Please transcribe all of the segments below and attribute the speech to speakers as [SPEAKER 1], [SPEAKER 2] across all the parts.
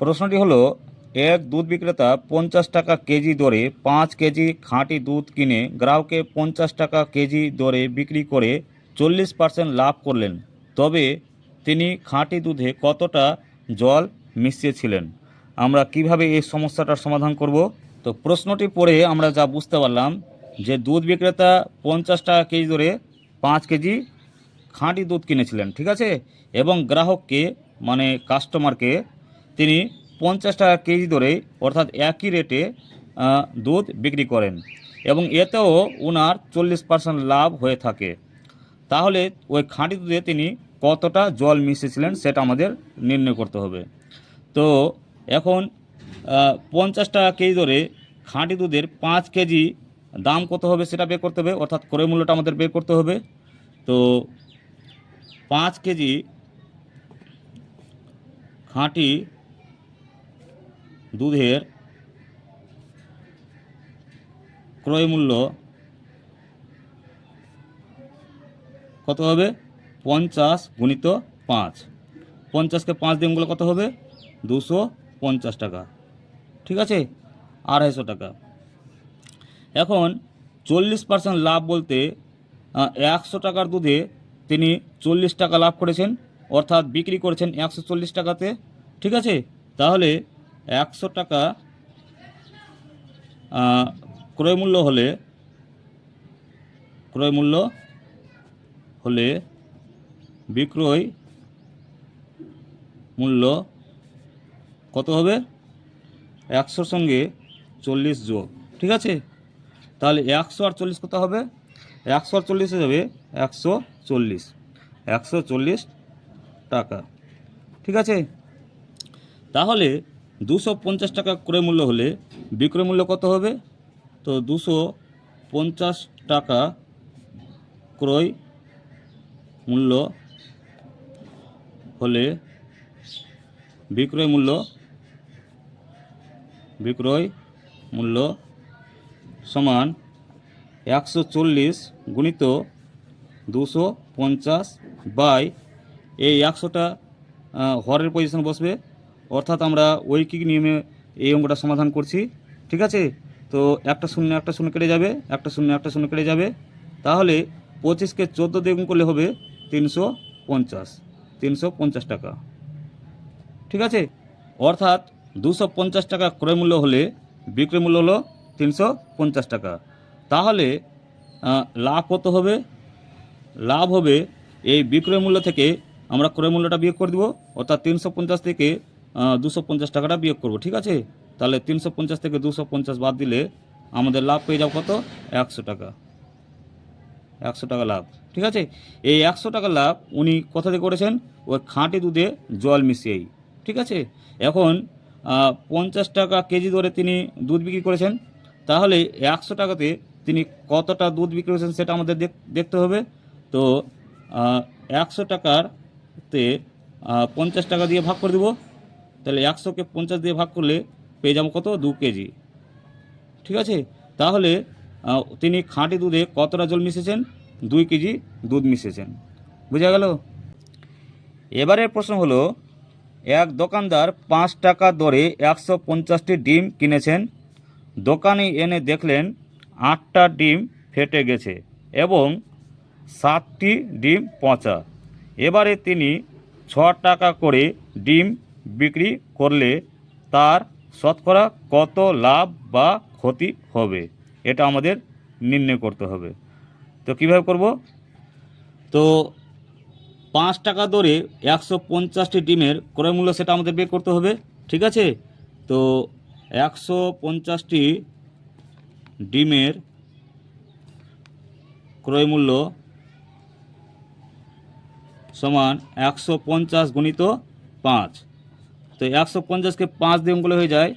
[SPEAKER 1] প্রশ্নটি হলো, এক দুধ বিক্রেতা পঞ্চাশ টাকা কেজি দরে পাঁচ কেজি খাঁটি দুধ কিনে গ্রাহককে পঞ্চাশ টাকা কেজি দরে বিক্রি করে চল্লিশ পার্সেন্ট লাভ করলেন। তবে তিনি খাঁটি দুধে কতটা জল মিশিয়েছিলেন? আমরা কীভাবে এই সমস্যাটার সমাধান করব? তো প্রশ্নটি পড়ে আমরা যা বুঝতে পারলাম যে দুধ বিক্রেতা পঞ্চাশ টাকা কেজি দরে পাঁচ কেজি খাঁটি দুধ কিনেছিলেন, ঠিক আছে? এবং গ্রাহককে মানে কাস্টমারকে তিনি পঞ্চাশ টাকা কেজি দরে অর্থাৎ একই রেটে দুধ বিক্রি করেন এবং এতেও ওনার চল্লিশ পার্সেন্ট লাভ হয়ে থাকে। তাহলে ওই খাঁটি দুধে তিনি কতটা জল মিশিয়েছিলেন সেটা আমাদের নির্ণয় করতে হবে। তো এখন পঞ্চাশ টাকা কেজি দরে খাঁটি দুধের পাঁচ কেজি দাম কত হবে সেটা বের করতে হবে, অর্থাৎ ক্রয় মূল্যটা আমাদের বের করতে হবে। তো পাঁচ কেজি খাঁটি দুধের ক্রয় মূল্য কত হবে? পঞ্চাশ গুণিত পাঁচ। পঞ্চাশকে পাঁচ দিয়ে গুলো কত হবে? দুশো পঞ্চাশ টাকা। ঠিক আছে? আড়াইশো টাকা। এখন চল্লিশ পার্সেন্ট লাভ বলতে একশো টাকার দুধে তিনি চল্লিশ টাকা লাভ করেছেন, অর্থাৎ বিক্রি করেছেন একশো চল্লিশ টাকাতে। ঠিক আছে? তাহলে একশো টাকা আহ, ক্রয় মূল্য হলে ক্রয় মূল্য হলে বিক্রয় মূল্য কত হবে? একশোর সঙ্গে চল্লিশ যোগ। ঠিক আছে? তাহলে একশো আর চল্লিশ কত হবে? একশো আর চল্লিশ যাবে একশো চল্লিশ। একশো চল্লিশ টাকা। ঠিক আছে? তাহলে দুশো পঞ্চাশ টাকা ক্রয় মূল্য হলে বিক্রয় মূল্য কত হবে? তো দুশো পঞ্চাশ টাকা ক্রয় মূল্য হলে বিক্রয় মূল্য বিক্রয় মূল্য সমান একশো চল্লিশ গুণিত দুশো পঞ্চাশ বাই এই একশোটা হরের পজিশন বসবে। অর্থাৎ আমরা ঐকিক নিয়মে এই অঙ্কটা সমাধান করছি, ঠিক আছে? তো একটা শূন্য একটা শূন্য কেটে যাবে, একটা শূন্য একটা শূন্য কেটে যাবে। তাহলে পঁচিশকে চোদ্দ দিয়ে গুণ করলে হবে তিনশো পঞ্চাশ তিনশো পঞ্চাশ টাকা। ঠিক আছে? অর্থাৎ দুশো পঞ্চাশ টাকা ক্রয় মূল্য হলে বিক্রয় মূল্য হলো তিনশো পঞ্চাশ টাকা। তাহলে লাভ কত হবে? লাভ হবে এই বিক্রয় মূল্য থেকে আমরা ক্রয় মূল্যটা বিয়োগ করে দেবো, অর্থাৎ তিনশো পঞ্চাশ থেকে দুশো পঞ্চাশ টাকাটা বিয়োগ করব ঠিক আছে? তাহলে তিনশো পঞ্চাশ থেকে দুশো পঞ্চাশ বাদ দিলে আমাদের লাভ পেয়ে যাব কত? একশো টাকা। একশো টাকা লাভ ঠিক আছে? এই একশো টাকা লাভ উনি কোথা থেকে করেছেন? ওই খাঁটি দুধে জল মিশিয়েই ঠিক আছে? এখন পঞ্চাশ টাকা কেজি ধরে তিনি দুধ বিক্রি করেছেন। তাহলে একশো টাকাতে তিনি কতটা দুধ বিক্রি করেছেন সেটা আমাদের দেখ- দেখতে হবে। তো একশো টাকারতে আহ, পঞ্চাশ টাকা দিয়ে ভাগ করে দেবো। তাহলে একশোকে পঞ্চাশ দিয়ে ভাগ করলে পেয়ে যাব কত? দু কেজি। ঠিক আছে? তাহলে তিনি খাঁটি দুধে কতটা জল মিশেছেন দুই কেজি দুধ মিশেছেন বোঝা গেল? এবারের প্রশ্ন হলো, এক দোকানদার পাঁচ টাকা দরে একশো পঞ্চাশটি ডিম কিনেছেন। দোকানে এনে দেখলেন, আটটা ডিম ফেটে গেছে এবং সাতটি ডিম পচা। এবারে তিনি ছ টাকা করে ডিম বিক্রি করলে তার শতকরা কত লাভ বা ক্ষতি হবে? এটা আমাদের নির্ণয় করতে হবে। তো কীভাবে করব? তো পাঁচ টাকা দরে একশো পঞ্চাশটি ডিমের ক্রয় মূল্য সেটা আমাদের বের করতে হবে, ঠিক আছে? তো একশো পঞ্চাশটি ডিমের ক্রয় মূল্য সমান একশো পঞ্চাশ গুণিত পাঁচ। তো একশো পঞ্চাশকে পাঁচ দিয়ে অঙ্কলে হয়ে যায়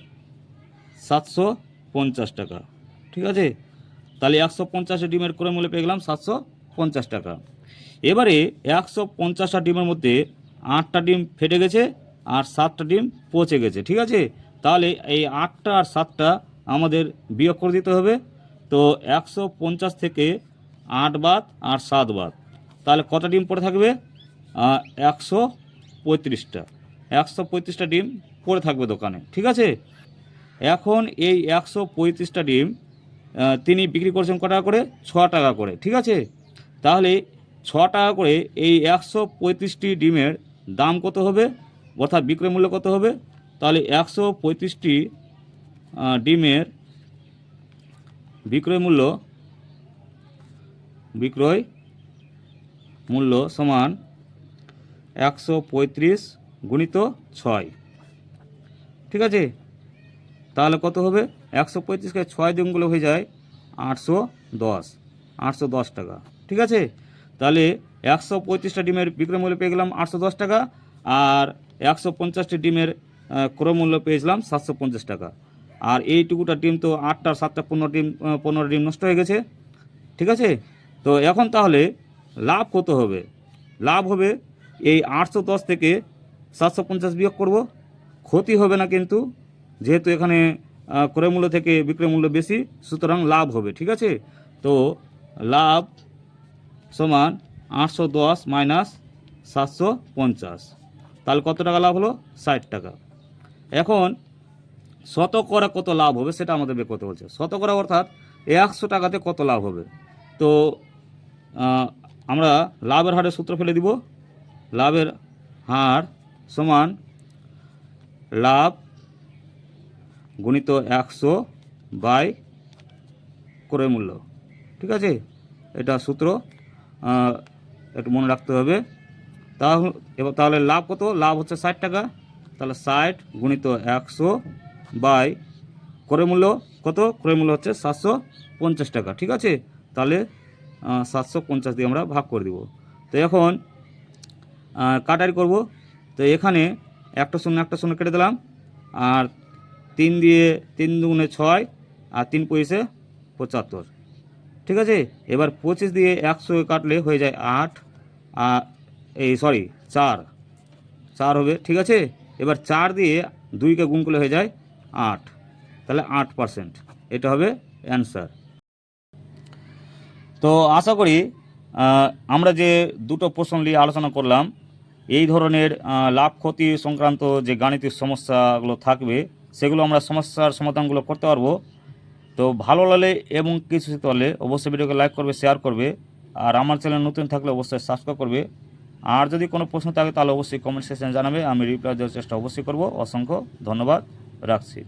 [SPEAKER 1] সাতশো পঞ্চাশ টাকা। ঠিক আছে? তাহলে একশো পঞ্চাশটা ডিমের ক্রয় মূল্য পেয়ে গেলাম সাতশো পঞ্চাশ টাকা। এবারে একশো পঞ্চাশটা ডিমের মধ্যে আটটা ডিম ফেটে গেছে আর সাতটা ডিম পচে গেছে, ঠিক আছে? তাহলে এই আটটা আর সাতটা আমাদের বিয়োগ করে দিতে হবে। তো একশো পঞ্চাশ থেকে আট বাদ আর সাত বাদ। তাহলে কত ডিম পড়ে থাকবে? একশো পঁয়ত্রিশটা। একশো পঁয়ত্রিশটা ডিম পড়ে থাকবে দোকানে, ঠিক আছে? এখন এই একশো পঁয়ত্রিশটা ডিম তিনি বিক্রি করছেন ক টাকা করে? ছ টাকা করে, ঠিক আছে? তাহলে ছ টাকা করে এই একশো পঁয়ত্রিশটি ডিমের দাম কত হবে? অর্থাৎ বিক্রয় মূল্য কত হবে? তাহলে একশো পঁয়ত্রিশটি ডিমের বিক্রয় মূল্য বিক্রয় মূল্য সমান একশো পঁয়ত্রিশ গুণিত ছয়। ঠিক আছে? তাহলে কত হবে? একশো পঁয়ত্রিশকে ছয় দিনগুলো হয়ে যায় আটশো দশ। আটশো দশ টাকা। ঠিক আছে? তাহলে একশো পঁয়ত্রিশটা ডিমের বিক্রয় মূল্য পেয়ে গেলাম আটশো দশ টাকা আর একশো পঞ্চাশটি ডিমের ক্রয় মূল্য পেয়েছিলাম সাতশো পঞ্চাশ টাকা। আর এইটুকুটা ডিম তো আটটা সাতটা পনেরো ডিম পনেরো ডিম নষ্ট হয়ে গেছে। ঠিক আছে? তো এখন তাহলে লাভ কত হবে? লাভ হবে এই আটশো দশ থেকে সাতশো পঞ্চাশ বিয়োগ করব, ক্ষতি হবে না কিন্তু, যেহেতু এখানে ক্রয় মূল্য থেকে বিক্রয় মূল্য বেশি, সুতরাং লাভ হবে, ঠিক আছে? তো লাভ সমান আটশো দশ মাইনাস সাতশো পঞ্চাশ। তাহলে কত টাকা লাভ হলো? ষাট টাকা। এখন শতকরা কত লাভ হবে সেটা আমাদের বের করতে বলছে। শতকরা অর্থাৎ একশো টাকাতে কত লাভ হবে? তো আমরা লাভের হারের সূত্র ফেলে দিব। লাভের হার সমান লাভ গুণিত একশো বাই ক্রয় মূল্য। ঠিক আছে? এটা সূত্র একটু মনে রাখতে হবে। তাহলে, এবার তাহলে লাভ কত? লাভ হচ্ছে ষাট টাকা। তাহলে ষাট গুণিত একশো বাই ক্রয় মূল্য কত? ক্রয় মূল্য হচ্ছে সাতশো পঞ্চাশ টাকা। ঠিক আছে? তাহলে সাতশো পঞ্চাশ দিয়ে আমরা ভাগ করে দিব। তো এখন কাটারি করব। তো এখানে একটা শূন্য একটা শূন্য কেটে দিলাম। আর তিন দিয়ে তিন দুগুণে ছয় আর তিন পয়সে পঁচাত্তর। ঠিক আছে? এবার পঁচিশ দিয়ে একশো কাটলে হয়ে যায় আট আর এই সরি, চার। চার হবে, ঠিক আছে? এবার চার দিয়ে দুইকে গুণ করলে হয়ে যায় আট। তাহলে আট পার্সেন্ট। এটা হবে অ্যান্সার। তো আশা করি আমরা যে দুটো প্রশ্ন নিয়ে আলোচনা করলাম এই ধরনের লাভ ক্ষতি সংক্রান্ত যে গাণিতিক সমস্যাগুলো থাকবে, সেগুলো আমরা সমস্যার সমাধানগুলো করতে পারব। তো ভালো লাগলে এবং কিছু পারলে অবশ্যই ভিডিওকে লাইক করবে, শেয়ার করবে, আর আমার চ্যানেল নতুন থাকলে অবশ্যই সাবস্ক্রাইব করবে। আর যদি কোনো প্রশ্ন থাকে, তাহলে অবশ্যই কমেন্ট সেকশনে জানাবে, আমি রিপ্লাই দেওয়ার চেষ্টা অবশ্যই করব। অসংখ্য ধন্যবাদ, রাখছি।